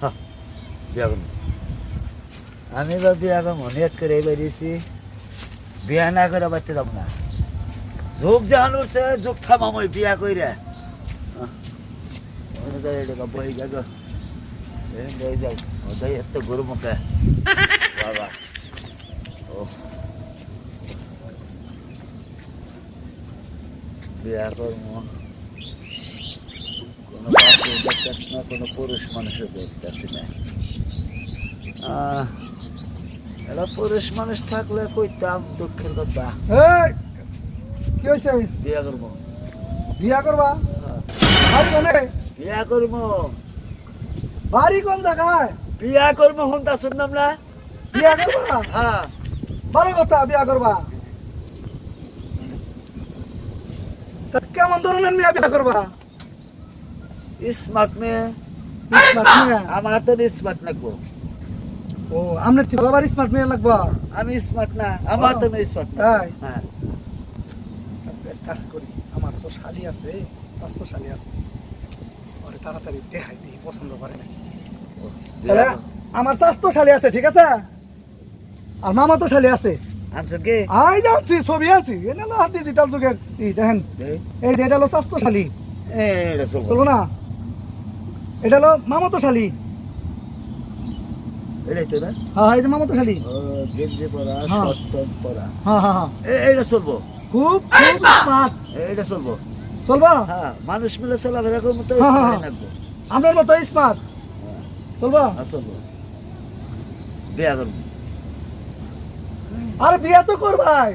করব আমি বা বিয়া করব নিয়ত করে বেরিয়েছি বিয়া না করে বাড়তে যাব না। যোগ জাহান উঠছে, যোগ থামাম ওই বিয়া কইরা। বই যাগ বই যাগ ওটাই এত গরু বাবা। ও। বিয়া করব দেখতেছি না কোনো পুরুষ মানুষও দেখতেছি না পুরুষ মানুষ থাকলে কইতাম দুঃখের কথা কি হয়েছে বিয়া করব বিয়া করবা হ্যাঁ। বিয়া করব বাড়ি কোন জায়গায় বিয়া করব হুনতা শুনলাম না বিয়া করবা হ্যাঁ ভালো কথা বিয়া করবা তা কেমন ধরনের মেয়ে বিয়া করবা স্মার্ট মেয়ে স্মার্ট মেয়ে আমার তো স্মার্ট লাগবো ও আপনার ঠিক বাবার স্মার্ট মেয়ে লাগবা। আমি স্মার্ট না আমার তো স্মার্ট তাই? হ্যাঁ। কাজ করি আমার তো শালি আছে পাঁচ তো শালি আছে। ওরে তাড়াতাড়ি দেখাই দিই পছন্দ করে নাকি? শালি আছে ঠিক আছে? আর মামা তো শালি আছে। আই যাচ্ছি ছবি আছি ডিজিটাল যুগের। এই দেখেন এই, যে এটা হলো স্বাস্থ্য শালি। এটা চলবো চলো না? এটা হলো মামাতো শালি। এটাই তো না? হ্যাঁ এই যে মামাতো শালি। গেঞ্জি পরা হ্যাঁ। শর্ট প্যান্ট পরা। হ্যাঁ হ্যাঁ হ্যাঁ। এইটা চলবো? খুব খুব স্মার্ট এইটা চলবো? চলবা? হ্যাঁ মানুষ মিলে চলাফেরা করব তো স্মার্টই। লাগবো। আপনার মতো স্মার্ট চলবা? আর চলবো। বিয়া করব। আর বিয়া তো করবাই।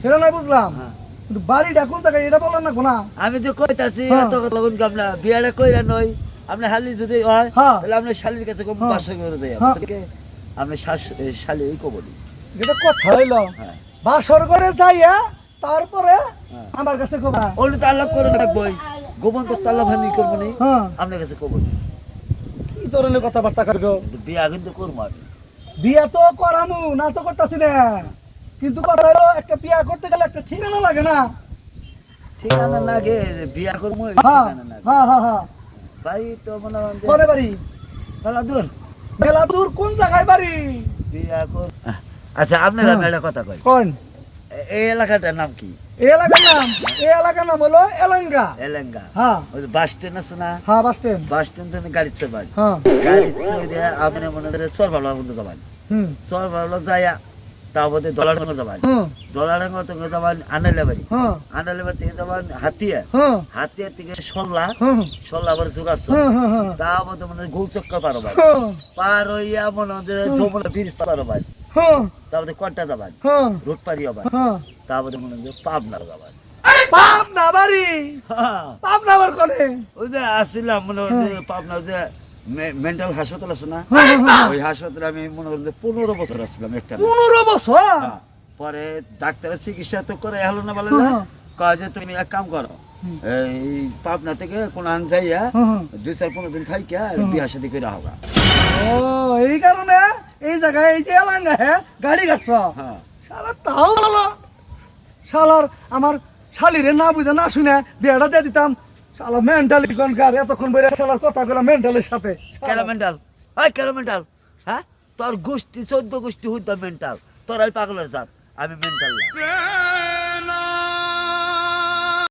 সেটা নাই বুঝলাম। হ্যাঁ। কিন্তু বাড়িটা কোন জায়গায় এটা বললেন না কোনা আমি তো কইতাছি হ্যাঁ। এত কথা বলুন কামনা বিয়াটা কইরা নই আপনি হালি যদি হয় হ্যাঁ। তাহলে আপনি শালির কাছে কম। করে দেয়। আপনি শাস শালি এই কবলি এটা কথা হইল বাসর করে যাইয়া তারপরে। আমার কাছে কবা ওলি তো আল্লাহ করে রাখবই গোপন ভানি করব নি আপনার কাছে কবলি কি ধরনের কথাবার্তা করব বিয়া কিন্তু করব বিয়া তো করামু না তো করতেছি না কিন্তু কথা হলো একটা বিয়া করতে গেলে একটা ঠিকানা লাগে না। ঠিকানা লাগে বিয়া করব এই হ্যাঁ হ্যাঁ হ্যাঁ হ্যাঁ। ভাই তো মনে হয় বাড়ি। দূর মেলা দূর কোন জায়গায় বাড়ি? বিয়া কর আচ্ছা আপনারা একটা কথা কই। কোন? এই এলাকাটার নাম কি? এই এলাকার নাম? এই এলাকার নাম হলো এলাঙ্গা। এলেঙ্গা। হ্যাঁ। ওই বাস স্ট্যান্ড আছে না? হ্যাঁ বাস স্ট্যান্ড। বাস স্ট্যান্ড থেকে গাড়ি হ্যাঁ। গাড়ি চলে আপনি মনে করে চর ভালো বন্ধু যাবেন হুম। চর ভালো যাবেন হুম দলাডাঙ্গর থেকে যাবেন আন্ডালে বাড়ি হ্যাঁ। আন্ডালে বাড়ি থেকে যাবেন হাতিয়া। হ্যাঁ। হাতিয়া থেকে সল্লা হুম সল্লা আবার জোগাড় হ্যাঁ হ্যাঁ হ্যাঁ। তার মধ্যে মনে গোল চক্কর পারো ভাই হ্যাঁ। পার হইয়া মনে হয় তারপরে কয়টা যাবেন হ্যাঁ। রোড পারি হবেন তারপরে মনে হয় যে পাবনার যাবেন পাবনা বাড়ি! পাবনা আবার কোনে? ওই যে আসছিলাম মনে হয়। পাবনা যে মেন্টাল হাসপাতাল আছে না হ্যাঁ, হ্যাঁ, হ্যাঁ। ওই হাসপাতালে আমি মনে পনেরো বছর আসছিলাম একটা পনেরো বছর। পরে ডাক্তারের চিকিৎসা তো করে হলো না বলে না। কয় যে তুমি এক কাম করো এই পাবনা থেকে কোন আন যাইয়া। দুই চার পনেরো দিন খাই কে হুম। বিয়া শাদি করে ও এই কারণে এই জায়গায় এই যে এলাঙ্গা হ্যাঁ গাড়ি কাটছ শালার তাও ভালো শালার আমার শালিরে না বুঝে না শুনে বিয়েটা দিয়ে দিতাম শালা মেন্টালি কনকার এতক্ষণ বইরে শালার কথা গুলো মেন্টালের সাথে। কেন মেন্টাল ওই কেন মেন্টাল হ্যাঁ? তোর গোষ্ঠী, চোদ্দ গোষ্ঠী হইতো মেন্টাল তোর ওই পাগলের জাত। আমি মেন্টাল না।